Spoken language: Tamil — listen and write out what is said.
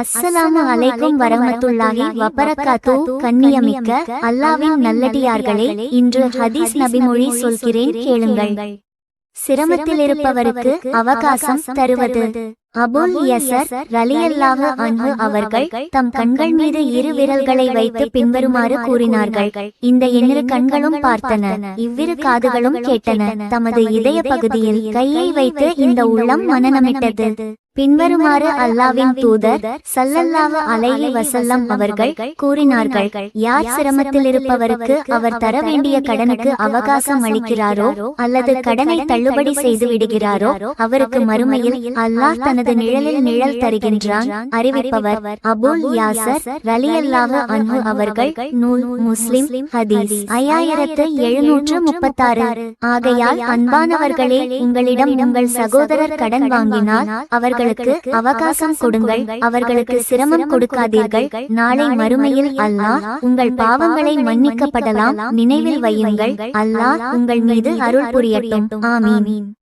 அஸ்ஸலாமு அலைக்கும் வரமத்துல்லாஹி வபரக்காத்து கண்ணியமிக்க அல்லாவின் நல்லடியார்களே இன்று ஹதீஸ் நபிமொழி சொல்கிறேன் கேளுங்கள். சிரமத்தில் இருப்பவருக்கு அவகாசம் தருவது. அபுல் யசர் ரலியல்லாக அன்பு அவர்கள் தம் கண்கள் மீது இரு விரல்களை வைத்து பின்வருமாறு கூறினார்கள். இந்த இரு கண்களும் பார்த்தன. இவ்விரு காதுகளும் கேட்டன. தமது இதய பகுதியில் கையை வைத்து இந்த உள்ளம் மனநமிட்டது. பின்வருமாறு அல்லாவின் தூதர் சல்லல்லாஹு அலைஹி வஸல்லம் அவர்கள் கூறினார்கள் யார் சிரமத்தில் இருப்பவருக்கு அவர் தர வேண்டிய கடனுக்கு அவகாசம் அளிக்கிறாரோ அல்லது கடனை தள்ளுபடி செய்து விடுகிறாரோ அவருக்கு மறுமையில் அல்லாஹ் தனது நிழலில் நிழல் தருகின்றான். அறிவிப்பவர் அபுல் யாசர் ரலியல்லாஹு அன்ஹு அவர்கள் நூல் முஸ்லிம் ஹதீஸ். ஐயாயிரத்து எழுநூற்று முப்பத்தாறு. ஆகையால் அன்பானவர்களே உங்களிடம் உங்கள் சகோதரர் கடன் வாங்கினால் அவர்களுக்கு அவகாசம் கொடுங்கள். அவர்களுக்கு சிரமம் கொடுக்காதீர்கள். நாளை மறுமையில் அல்லாஹ் உங்கள் பாவங்களை மன்னிக்கப்படலாம். நினைவில் வையுங்கள். அல்லாஹ் உங்கள் மீது அருள் புரியட்டும். ஆமீன்.